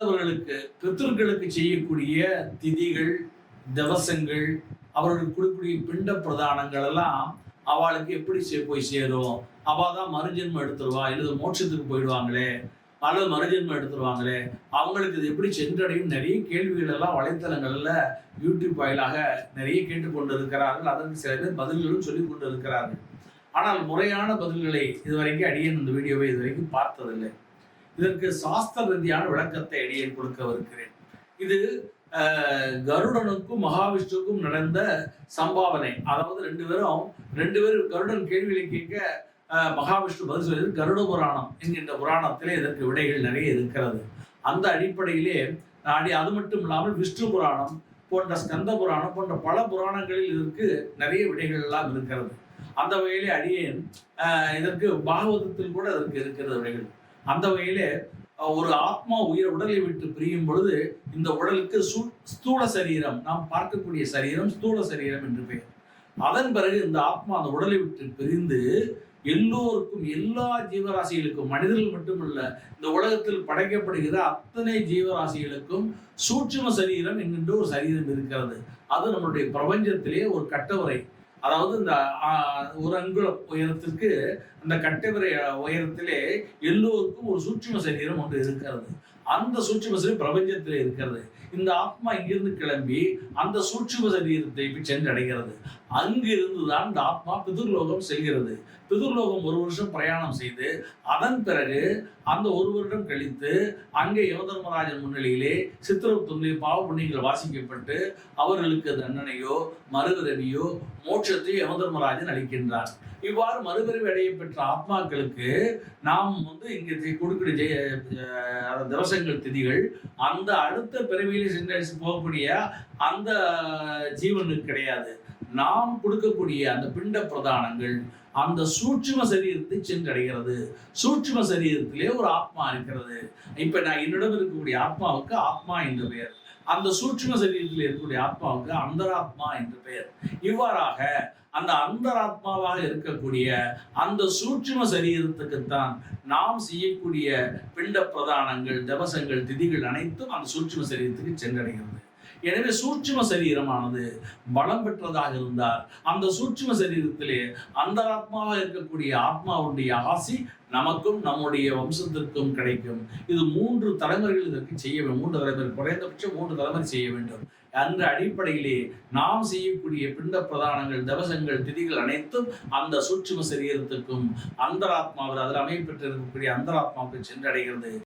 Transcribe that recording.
அவர்களுக்கு பித்தர்களுக்கு செய்யக்கூடிய திதிகள் திவசங்கள் அவர்களுக்கு கொடுக்கக்கூடிய பிண்ட பிரதானங்கள் எல்லாம் அவளுக்கு எப்படி போய் சேரும்? அவள் தான் மறுஜென்மம் எடுத்துருவா இல்லை மோட்சத்துக்கு போயிடுவாங்களே? அல்லது மறுஜென்மம் எடுத்துருவாங்களே? அவங்களுக்கு இது எப்படி சென்றடையும்? நிறைய கேள்விகள் எல்லாம் வலைத்தளங்களில் யூடியூப் வாயிலாக நிறைய கேட்டுக்கொண்டு இருக்கிறார்கள் அதற்கு சில பேர் பதில்களும் சொல்லிக் கொண்டு இருக்கிறார்கள் ஆனால் முறையான பதில்களை இதுவரைக்கும் அடியேன் இந்த வீடியோவை இதுவரைக்கும் பார்த்ததில்லை. இதற்கு சாஸ்திர ரீதியான விளக்கத்தை அடியேன் கொடுக்கவிருக்கிறேன். இது கருடனுக்கும் மகாவிஷ்ணுவுக்கும் நடந்த சம்பாவனை. அதாவது ரெண்டு பேரும் ரெண்டு பேரும் கருடன் கேள்விகளை கேட்க மகாவிஷ்ணு பதில் சொல்லியது கருட புராணம் என்கின்ற புராணத்திலே இதற்கு விடைகள் நிறைய இருக்கிறது. அந்த அடிப்படையிலே அடி அது மட்டும் இல்லாமல் விஷ்ணு புராணம் போன்ற ஸ்கந்த புராணம் போன்ற பல புராணங்களில் இதற்கு நிறைய விடைகள் எல்லாம் இருக்கிறது. அந்த வகையிலே அடியேன் இதற்கு பாகவதத்தில் கூட இதற்கு இருக்கிறது விடைகள். அந்த வகையிலே ஒரு ஆத்மா உயிர் உடலை விட்டு பிரியும் பொழுது இந்த உடலுக்கு சு- ஸ்தூல சரீரம் நாம் பார்க்கக்கூடிய சரீரம் ஸ்தூல சரீரம் என்று பெயர். அதன் பிறகு இந்த ஆத்மா அந்த உடலை விட்டு பிரிந்து எல்லோருக்கும் எல்லா ஜீவராசிகளுக்கும் மனிதர்கள் மட்டுமல்ல இந்த உலகத்தில் படைக்கப்படுகிற அத்தனை ஜீவராசிகளுக்கும் சூட்சும சரீரம் என்கின்ற ஒரு சரீரம் இருக்கிறது. அது நம்மளுடைய பிரபஞ்சத்திலே ஒரு கட்டவரை. அதாவது இந்த ஒரு அங்குல உயரத்திற்கு அந்த கட்டவரை உயரத்திலே எல்லோருக்கும் ஒரு சூட்சும சரீரம் ஒன்று இருக்கிறது. அந்த சூட்சும சரீரம் பிரபஞ்சத்திலே இருக்கிறது. இந்த ஆத்மா இங்கிருந்து கிளம்பி அந்த சூட்சும சரீரத்தை சென்றடைகிறது. அங்கிருந்து தான் இந்த ஆத்மா பிதுர்லோகம் செல்கிறது. பிதுர்லோகம் ஒரு வருஷம் பிரயாணம் செய்து அதன் பிறகு அந்த ஒரு வருடம் கழித்து அங்கே யமதர்மராஜன் முன்னிலையிலே சித்திரத்துள்ளி பாவ புண்ணியங்கள் வாசிக்கப்பட்டு அவர்களுக்கு தண்டனையோ மறுபிறவியோ மோட்சத்தையோ யமதர்மராஜன் அளிக்கின்றார். இவ்வாறு மறுபிறவி அடைய பெற்ற ஆத்மாக்களுக்கு நாம் வந்து இங்கே கொடுக்கிற ஜெய அஹ், திவசங்கள் திதிகள் அந்த அடுத்த பிறவியில் சென்றடைச்சு போகக்கூடிய அந்த ஜீவனுக்கு கிடையாது. நாம் கொடுக்கக்கூடிய அந்த பிண்ட பிரதானங்கள் அந்த சூட்சும சரீரத்தை சென்றடைகிறது. சூட்சும சரீரத்திலே ஒரு ஆத்மா இருக்கிறது. இப்ப நான் என்னிடம் இருக்கக்கூடிய ஆத்மாவுக்கு ஆத்மா என்று பெயர். அந்த சூட்சும சரீரத்தில் இருக்கக்கூடிய ஆத்மாவுக்கு அந்தராத்மா என்று பெயர். இவ்வாறாக அந்த அந்தராத்மாவாக இருக்கக்கூடிய அந்த சூட்சும சரீரத்துக்குத்தான் நாம் செய்யக்கூடிய பிண்ட பிரதானங்கள் தவசங்கள் திதிகள் அனைத்தும் அந்த சூட்சும சரீரத்துக்கு சென்றடைகிறது. எனவே சூட்சும சரீரமானது பலம் பெற்றதாக இருந்தால் அந்த சூட்சும சரீரத்திலே அந்தராத்மாவாக இருக்கக்கூடிய ஆத்மாவுடைய ஆசி நமக்கும் நம்முடைய வம்சத்திற்கும் கிடைக்கும். இது மூன்று தலைமுறைகள் இதற்கு செய்ய வேண்டும். மூன்று தலைமுறை குறைந்தபட்சம் மூன்று தலைமுறை செய்ய வேண்டும். அந்த அடிப்படையிலே நாம் செய்யக்கூடிய பிண்ட பிரதானங்கள் தவசங்கள் திதிகள் அனைத்தும் அந்த சூட்சும சரீரத்துக்கும் அந்தராத்மாவில் அதில் அமைப்பெற்றிருக்கக்கூடிய அந்தராத்மாவுக்கு சென்றடைகிறது.